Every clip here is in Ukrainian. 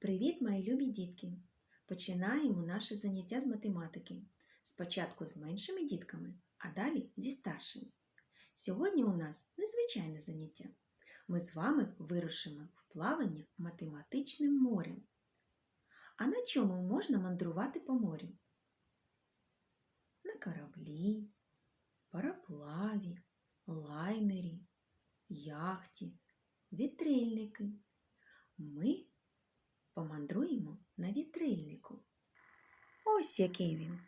Привіт, мої любі дітки! Починаємо наше заняття з математики. Спочатку з меншими дітками, а далі зі старшими. Сьогодні у нас незвичайне заняття. Ми з вами вирушимо в плавання математичним морем. А на чому можна мандрувати по морю? На кораблі, пароплаві, лайнері, яхті, вітрильники. Ми помандруємо на вітрильнику. Ось який він.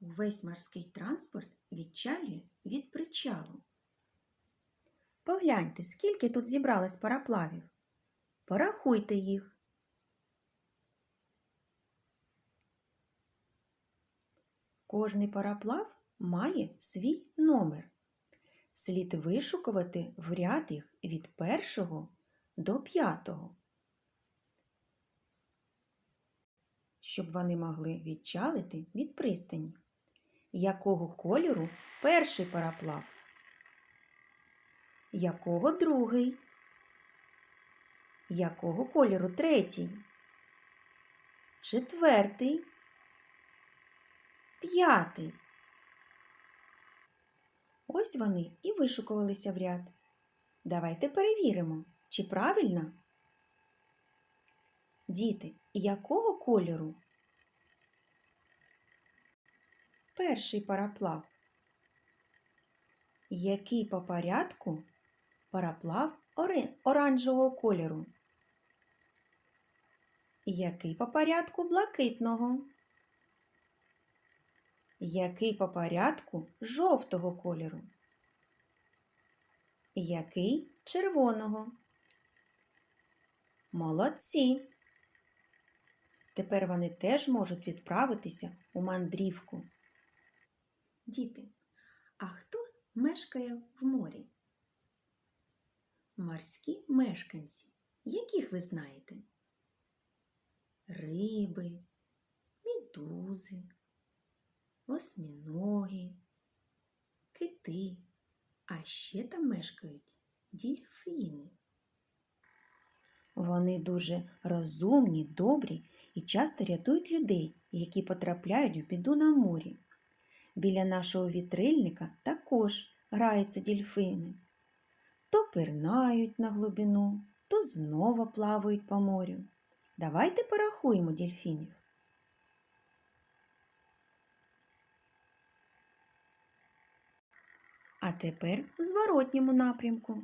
Увесь морський транспорт відчалює від причалу. Погляньте, скільки тут зібралось пароплавів. Порахуйте їх. Кожний пароплав має свій номер. Слід вишукувати в ряд їх від першого до п'ятого, щоб вони могли відчалити від пристані. Якого кольору перший пароплав? Якого другий? Якого кольору третій? Четвертий? П'ятий. Ось вони і вишукувалися в ряд. Давайте перевіримо, чи правильно? Діти, якого кольору? Перший пароплав. Який по порядку пароплав ори- оранжевого кольору? Який по порядку блакитного? Який по порядку жовтого кольору? Який червоного? Молодці! Тепер вони теж можуть відправитися у мандрівку. Діти, а хто мешкає в морі? Морські мешканці. Яких ви знаєте? Риби, медузи, осьміноги, кити, а ще там мешкають дільфіни. Вони дуже розумні, добрі і часто рятують людей, які потрапляють у біду на морі. Біля нашого вітрильника також граються дільфини. То пирнають на глибину, то знову плавають по морю. Давайте порахуємо дільфінів. А тепер в зворотньому напрямку.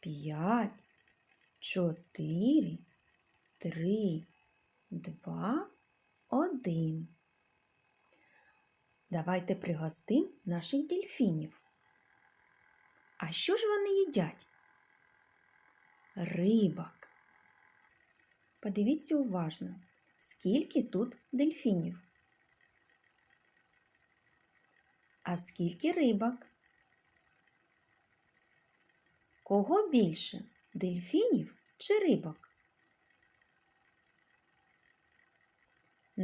П'ять, чотири, три, два, один. Давайте пригостим наших дельфінів. А що ж вони їдять? Рибок. Подивіться уважно, скільки тут дельфінів. А скільки рибок? Кого більше? Дельфінів чи рибок?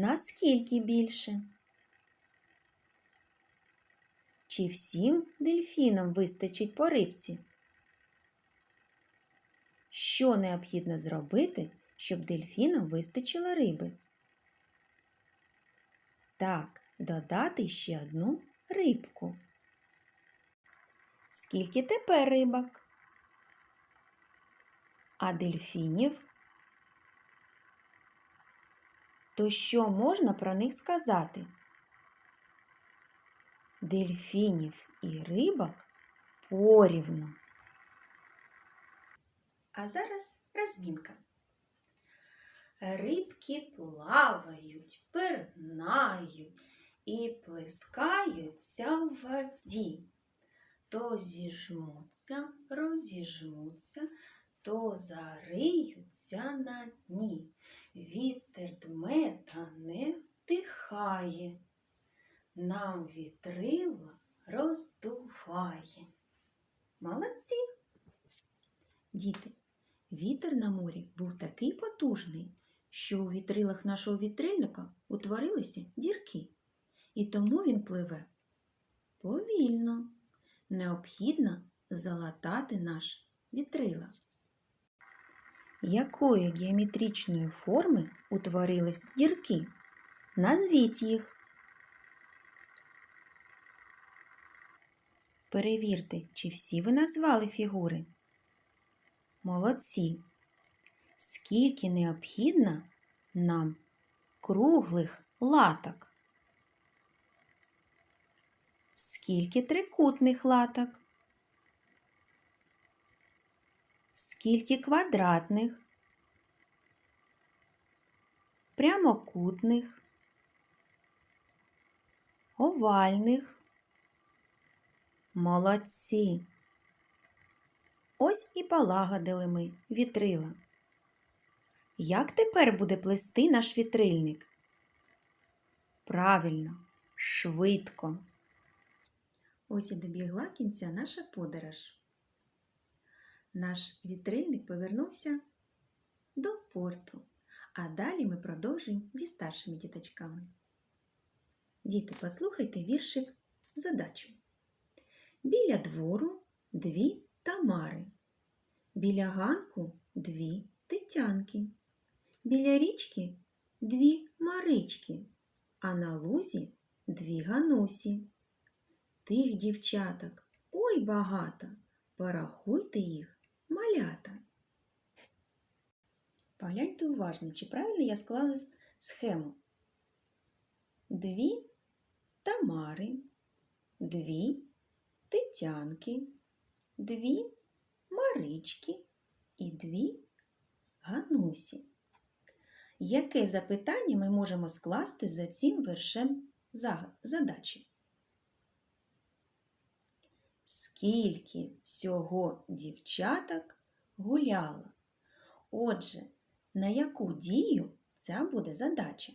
Наскільки більше? Чи всім дельфінам вистачить по рибці? Що необхідно зробити, щоб дельфінам вистачило риби? Так, додати ще одну рибку. Скільки тепер рибок? А дельфінів? То що можна про них сказати? Дельфінів і рибок порівну. А зараз розмінка. Рибки плавають, пирнають і плескаються в воді. То зіжмуться, розіжмуться, то зариються на дні. Вітер дме та не вдихає, нам вітрила роздуває. Молодці! Діти, вітер на морі був такий потужний, що у вітрилах нашого вітрильника утворилися дірки, і тому він пливе повільно. Необхідно залатати наш вітрила. Якої геометричної форми утворились дірки? Назвіть їх. Перевірте, чи всі ви назвали фігури. Молодці. Скільки необхідно нам круглих латок? Скільки трикутних латок? Скільки квадратних? Прямокутних? Овальних? Молодці! Ось і полагодили ми вітрила. Як тепер буде плести наш вітрильник? Правильно, швидко. Ось і добігла кінця наша подорож. Наш вітрильник повернувся до порту, а далі ми продовжуємо зі старшими діточками. Діти, послухайте віршик задачу. Біля двору дві Тамари, біля ганку дві Тетянки, біля річки дві Марички, а на лузі дві Ганусі. Тих дівчаток ой багато, порахуйте їх, малята. Погляньте уважно, чи правильно я склала схему. Дві Тамари, дві Тетянки, дві Марички і дві Ганусі. Яке запитання ми можемо скласти за цим вершем задачі? Скільки всього дівчаток гуляло? Отже, на яку дію ця буде задача?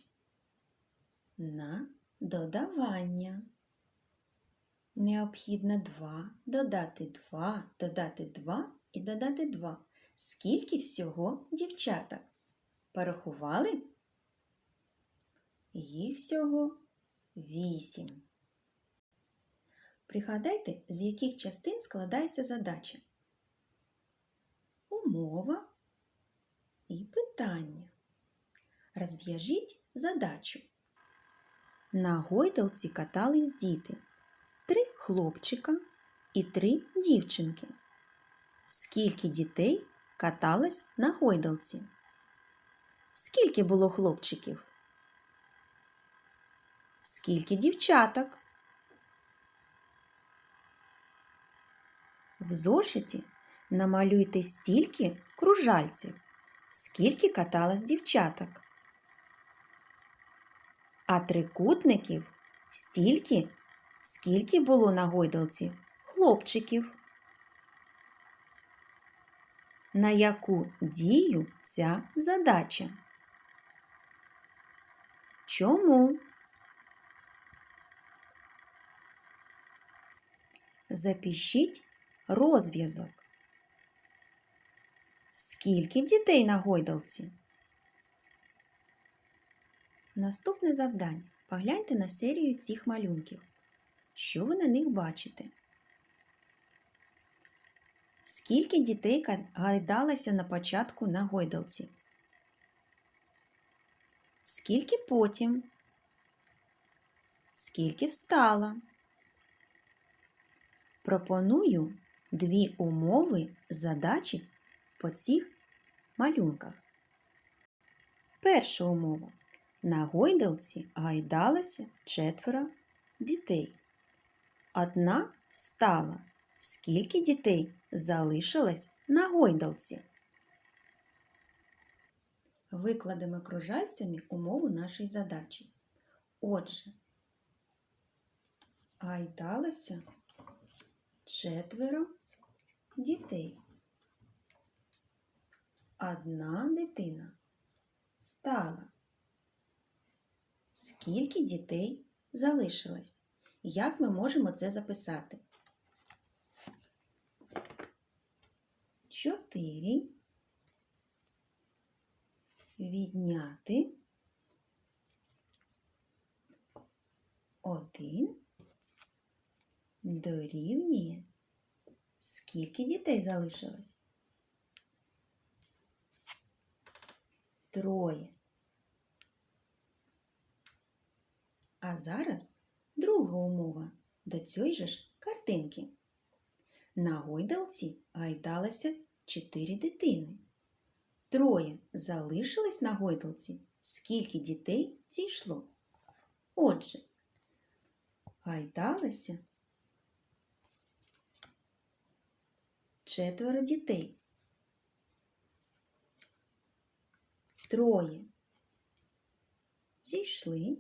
На додавання. Необхідно 2, додати 2, додати 2 і додати 2. Скільки всього дівчаток? Порахували? Їх всього 8. Пригадайте, з яких частин складається задача. Умова і питання. Розв'яжіть задачу. На гойдалці катались діти. Три хлопчика і три дівчинки. Скільки дітей каталось на гойдалці? Скільки було хлопчиків? Скільки дівчаток? В зошиті намалюйте стільки кружальців, скільки каталось дівчаток. А трикутників стільки, скільки було на гойдалці хлопчиків. На яку дію ця задача? Чому? Запишіть розв'язок. Скільки дітей на гойдалці? Наступне завдання. Погляньте на серію цих малюнків. Що ви на них бачите? Скільки дітей гайдалося на початку на гойдалці? Скільки потім? Скільки встала? Пропоную дві умови задачі по цих малюнках. Перша умова. На гойдалці гайдалося четверо дітей. Одна встала. Скільки дітей залишилось на гойдалці? Викладемо кружальцями умову нашої задачі. Отже, гайдалося четверо дітей. Одна дитина стала. Скільки дітей залишилось? Як ми можемо це записати? Чотири відняти один дорівнює. Скільки дітей залишилось? троє. А зараз друга умова до цієї же ж картинки. На гойдалці гайдалося чотири дитини. Троє залишились на гойдалці. Скільки дітей зійшло? Отже, гайдалося четверо дітей. Троє зійшли.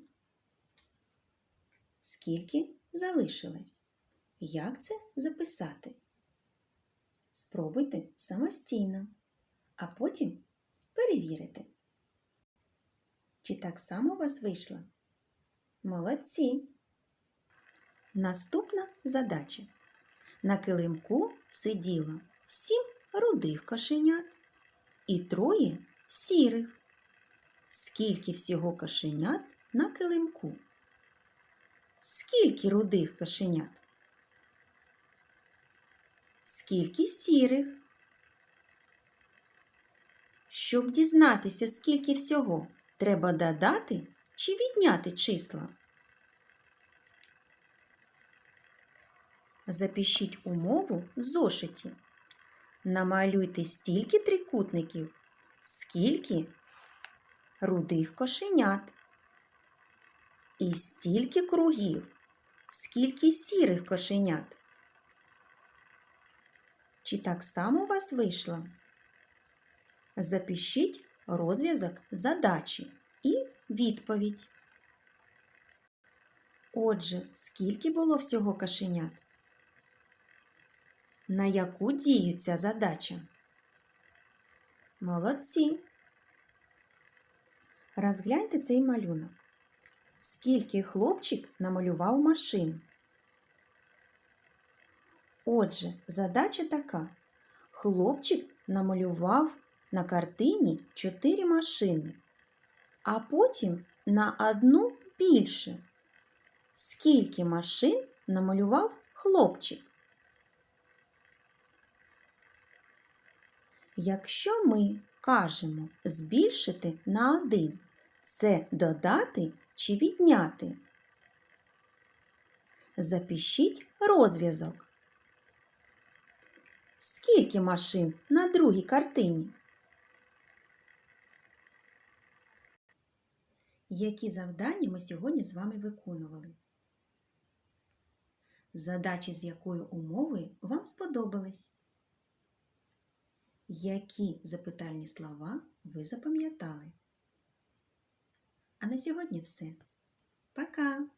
Скільки залишилось? Як це записати? Спробуйте самостійно, а потім перевірите. Чи так само у вас вийшло? Молодці! Наступна задача. На килимку сиділо сім рудих кошенят і троє сірих. Скільки всього кошенят на килимку? Скільки рудих кошенят? Скільки сірих? Щоб дізнатися, скільки всього, треба додати чи відняти числа. Запишіть умову в зошиті. Намалюйте стільки трикутників, скільки рудих кошенят. І стільки кругів, скільки сірих кошенят. Чи так само у вас вийшло? Запишіть розв'язок задачі і відповідь. Отже, скільки було всього кошенят? На яку дію ця задача? Молодці. Розгляньте цей малюнок. Скільки хлопчик намалював машин? Отже, задача така. Хлопчик намалював на картині чотири машини, а потім на одну більше. Скільки машин намалював хлопчик? Якщо ми кажемо збільшити на один, це додати чи відняти? Запишіть розв'язок. Скільки машин на другій картині? Які завдання ми сьогодні з вами виконували? Задачі з якою умовою вам сподобались? Які запитальні слова ви запам'ятали? А на сьогодні все. Пока!